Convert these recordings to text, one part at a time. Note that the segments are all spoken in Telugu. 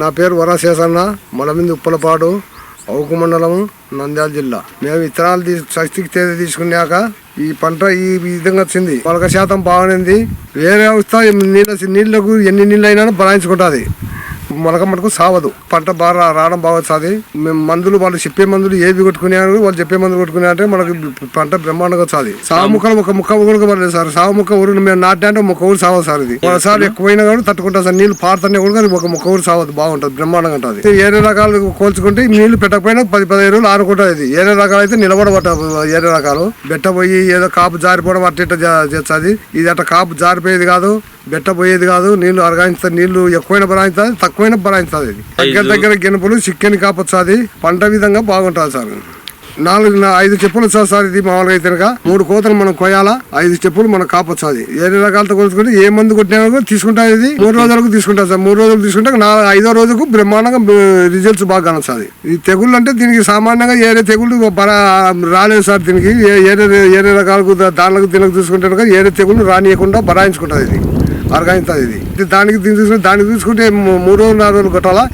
నా పేరు వరశేషన్న మలమింది ఉప్పలపాడు అవుకు మండలం నంద్యాల జిల్లా. మేము విత్తనాలు తీ శక్తికి తేదీ తీసుకున్నాక ఈ పంట ఈ విధంగా వచ్చింది. మొలక శాతం బాగానేది వేరే అవస్థ నీళ్ళ నీళ్ళకు ఎన్ని నీళ్ళు అయినా బలాయించుకుంటుంది. మొలక మటుకు సావదు. పంట బాగా రావడం బాగా వస్తుంది. మేము మందులు వాళ్ళు చెప్పే మందులు ఏవి కొట్టుకున్నారు వాళ్ళు చెప్పే మందులు కొట్టుకున్నా అంటే మనకి పంట బ్రహ్మాండంగా వస్తుంది. సాగు ముక్కలు ఒక ముక్క కూడా పడలేదు సార్. సాగు ముక్క ఊరు మేము నాటే అంటే ఒక ఊరు సావదు సార్ ఇది. ఒకసారి ఎక్కువైనా కూడా తట్టుకుంటా సార్. నీళ్ళు పారుతానే కూడా అది ఒక ముక్క ఊరు సావదు. బాగుంటుంది. బ్రహ్మాండంగా ఉంటుంది. ఏరే రకాలు కోల్చుకుంటే నీళ్ళు పెట్టకపోయినా పది పదిహేను రోజులు ఆనుకుంటుంది ఇది. ఏరే రకాలు అయితే నిలబడబట్ట ఏరే రకాలు. బెట్టబోయి ఏదో కాపు జారిపోవడం అట్ట ఇట్ట చేస్తుంది ఇది అట్ట కాపు జారిపోయేది కాదు. బెట్ట పోయేది కాదు నీళ్ళు అరగాయిస్తుంది నీళ్ళు ఎక్కువైనా బరాయిస్తుంది తక్కువైనా బరాయిస్తుంది ఇది. దగ్గర దగ్గర గినుపులు చికెన్ కాపొచ్చాది. పంట విధంగా బాగుంటుంది సార్. నాలుగు ఐదు చెప్పులు వస్తుంది సార్ ఇది మామూలుగా అయితే మూడు కోతలు మనం కొయ్యాలా ఐదు చెప్పులు మనం కాపొచ్చాది. ఏ రకాలతో కొలుచుకుంటే ఏ మందు కొట్టినా తీసుకుంటా ఇది. మూడు రోజులకు తీసుకుంటా సార్. మూడు రోజులు తీసుకుంటే నా ఐదో రోజుకు బ్రహ్మాండంగా రిజల్ట్స్ బాగా కనొస్తుంది. ఈ తెగుళ్ళు అంటే దీనికి సామాన్యంగా ఏరే తెగుళ్ళు రాలేదు సార్ దీనికి. ఏ- ఏరే ఏరే రకాలకు దానిలకు దీనికి చూసుకుంటే కనుక ఏరే తెగుళ్ళు రానియకుండా బరాయించుకుంటుంది ఇది. అరగాయించుతుంది ఇది. దానికి దీన్ని తీసుకుంటే దానికి తీసుకుంటే మూడు రోజులు నాలుగు రోజులు కొట్టాలా?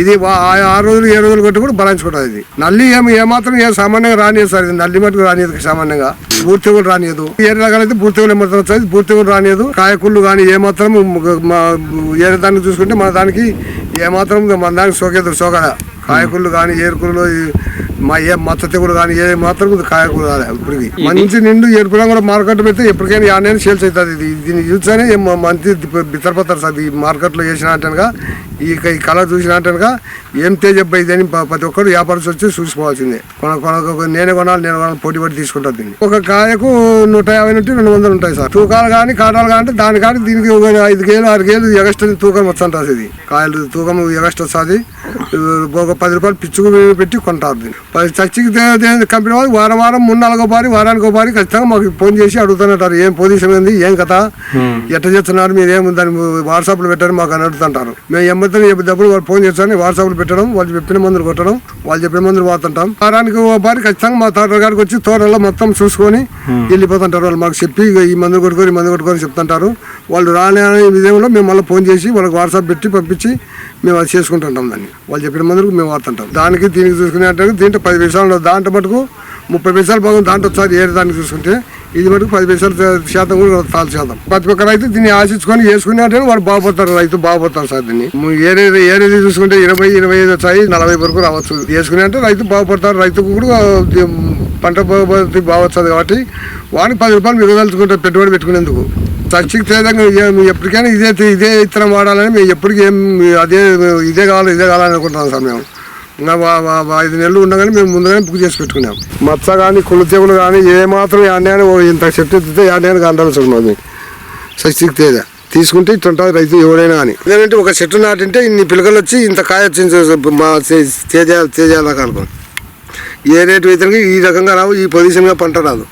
ఇది ఆ ఆరు రోజులు ఏడు రోజులు కొట్టి కూడా బలాయించుకుంటుంది ఇది. నల్లి ఏమి ఏమాత్రం ఏ సామాన్యంగా రానియదు సార్. ఇది నల్లి మటుకు రానియదు సామాన్యంగా. పూర్తి కూడా రానియదు. ఏ రకాలైతే పూర్తి కూడా ఏమాత్రం వచ్చేది పూర్తి కూడా రానియదు. కాయకుళ్ళు కానీ ఏమాత్రం ఏ దానికి చూసుకుంటే మన దానికి ఏమాత్రం మన దానికి సోకేది సోకదా కాయకుళ్ళు కానీ ఏరుకుళ్ళు మా ఏ మచ్చ తెగులు కానీ ఏ మాత్రం కాయకూర ఇప్పటికి. మంచి నిండు ఎరుపులం కూడా మార్కెట్ పెడితే ఎప్పటికైనా యానైనా సేల్స్ అవుతుంది. ఇది దీన్ని చూస్తేనే ఏం మంచి బిత్తరపోతారు సార్ ఈ మార్కెట్లో వేసిన అంటేనగా ఈ కలర్ చూసిన అంటేనగా ఏం తేజ్ అబ్బాయి ఇది అని ప- ప్రతి ఒక్కరు వ్యాపారస్తు వచ్చి చూసుకోవాల్సిందే. కొన కొన నేనే కొనాలి నేను కొనాలి పోటీ పడి తీసుకుంటాను దీన్ని. ఒక కాయకు నూట యాభై నుండి రెండు వందలు ఉంటాయి సార్. తూకాలు కానీ కాటాలు కానీ దాని కానీ దీనికి ఒక ఐదు కేలు ఆరు కేలు ఎగస్ట్రా తూకం వస్తుంటుంది ఇది. కాయలు తూకం ఎగస్ట్రా వస్తుంది. ఒక పది రూపాయలు పిచ్చుకు పెట్టి కొంటారు దీన్ని. దే- కంపెనీ వాళ్ళు వారం వారం మూడు నాలుగో బారి వారానికి ఒక బారి ఖచ్చితంగా మాకు ఫోన్ చేసి అడుగుతుంటారు ఏం పొజిషన్ ఉంది ఏం కథ? ఎట్ట చేస్తున్నారు? మీరు ఏం దాన్ని వాట్సాప్లో పెట్టారు మాకు అని అడుగుతుంటారు. మేము ఎమ్మతో చెప్పేటప్పుడు వాళ్ళు ఫోన్ చేస్తాను వాట్సాప్లో పెట్టడం వాళ్ళు చెప్పిన మందులు కొట్టడం వాళ్ళు చెప్పిన మందులు వాడుతుంటాం. వారానికి ఒక బారి ఖచ్చితంగా మా తోట గారికి వచ్చి తోటలో మొత్తం చూసుకొని వెళ్ళిపోతుంటారు వాళ్ళు. మాకు చెప్పి ఈ మందు కొట్టుకొని ఈ మందు కొట్టుకొని చెప్తుంటారు. వాళ్ళు రాని అనే విధంలో మేము మళ్ళీ ఫోన్ చేసి వాళ్ళకి వాట్సాప్ పెట్టి పంపించి మేము అది చేసుకుంటుంటాం దాన్ని. వాళ్ళు చెప్పిన మందులకు మేము వాడుతుంటాం. దానికి దీనికి చూసుకునే అంటే దీంట్లో పది పైసలు దాంట్లో మటుకు ముప్పై పైసలు బాగుంది దాంట్లో ఒకసారి ఏడు దానికి చూసుకుంటే ఇది మటుకు పది పైసలు శాతం కూడా తాలు శాతం. ప్రతి ఒక్క రైతు దీన్ని ఆశించుకొని వేసుకునే అంటే వాడు బాగుపడతారు. రైతు బాగుపడతారు సార్ దీన్ని. ఏరే ఏరేది చూసుకుంటే ఇరవై ఇరవై ఐదు వచ్చాయి. నలభై వరకు రావచ్చు. వేసుకునే అంటే రైతు బాగుపడతారు. రైతుకు కూడా పంట పోతే బాగొస్తుంది కాబట్టి వాడికి పది రూపాయలు మీరు పెట్టుబడి పెట్టుకునేందుకు. చచ్చికి తేదంగా ఎప్పటికైనా ఇదే ఇదే ఇత్తనం వాడాలని మేము ఎప్పటికీ ఏం అదే ఇదే కావాలి ఇదే కావాలని అనుకుంటున్నాం సార్ మేము. ఐదు నెలలు ఉండగానే మేము ముందుగానే బుక్ చేసి పెట్టుకున్నాం. మచ్చ కానీ కుళ్ళు కానీ ఏ మాత్రం యాడ్యాన్ని ఇంత చెట్టు ఎత్తితే యాడ్యానికి అందాల్సి ఉన్నది చచ్చికి తేదా తీసుకుంటే ఇట్లుంటుంది రైతు ఎవరైనా కానీ లేదంటే ఒక చెట్టు నాటింటే ఇన్ని పిలకలు వచ్చి ఇంత కాయ వచ్చింది మా తేజ తేజాలకు రకాలకు ఏ రేటు అయితే ఈ రకంగా రావు ఈ పొజిషన్గా పంట రాదు.